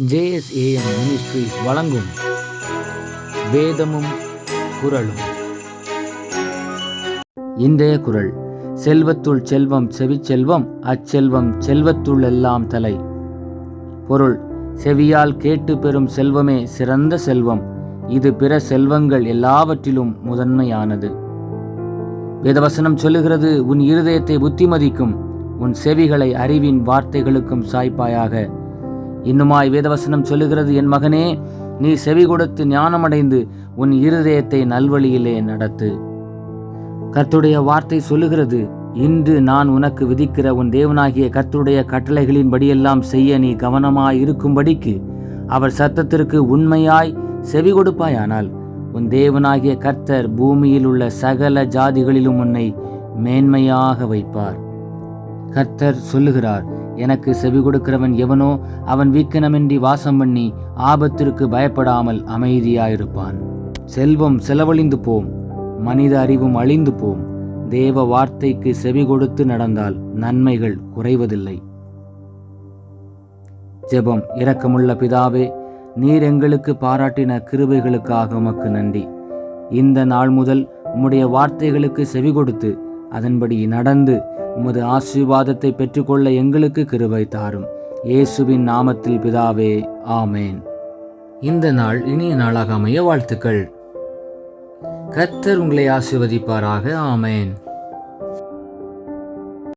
JSAM ministries வழங்கும் வேதமும் குரலும் இன்றைய குரல் செல்வத்துள் செல்வம் செவிச்செல்வம் அச்செல்வம் செல்வத்துள் எல்லாம் தலை. பொருள் செவியால் கேட்டு பெறும் செல்வமே சிறந்த செல்வம். இது பிற செல்வங்கள் எல்லாவற்றிலும் முதன்மையானது. வேதவசனம் சொல்லுகிறது உன் இருதயத்தை புத்திமதிக்கும் உன் செவிகளை அறிவின் வார்த்தைகளுக்கும் சாய்ப்பாயாக. இன்னுமாய் வேதவசனம் சொல்லுகிறது என் மகனே நீ செவி கொடுத்து ஞானமடைந்து உன் இருதயத்தை நல்வழியிலே நடத்து. கர்த்துடைய வார்த்தை சொல்லுகிறது இன்று நான் உனக்கு விதிக்கிற உன் தேவனாகிய கர்த்தருடைய கட்டளைகளின்படியெல்லாம் செய்ய நீ கவனமாய் இருக்கும்படிக்கு அவர் சத்தத்திற்கு உண்மையாய் செவி கொடுப்பாயானால் உன் தேவனாகிய கர்த்தர் பூமியில் உள்ள சகல ஜாதிகளிலும் உன்னை மேன்மையாக வைப்பார். கர்த்தர் சொல்லுகிறார் எனக்கு செவி கொடுக்கிறவன் எவனோ அவன் வீக்கனமின்றி வாசம் பண்ணி ஆபத்திற்கு பயப்படாமல் அமைதியாயிருப்பான். செல்வம் செலவழிந்து போம் மனித அறிவும் அழிந்து போம். தேவ வார்த்தைக்கு செவி கொடுத்து நடந்தால் நன்மைகள் குறைவதில்லை. ஜெபம் இரக்கமுள்ள பிதாவே நீர் எங்களுக்கு பாராட்டின கிருபைகளுக்காக உமக்கு நன்றி. இந்த நாள் முதல் உம்முடைய வார்த்தைகளுக்கு செவி கொடுத்து அதன்படி நடந்து உமது ஆசீர்வாதத்தை பெற்றுக்கொள்ள எங்களுக்கு கிருபை தாரும். இயேசுவின் நாமத்தில் பிதாவே ஆமேன். இந்த நாள் இனிய நாளாக அமைய வாழ்த்துக்கள். கர்த்தர் உங்களை ஆசீர்வதிப்பாராக ஆமேன்.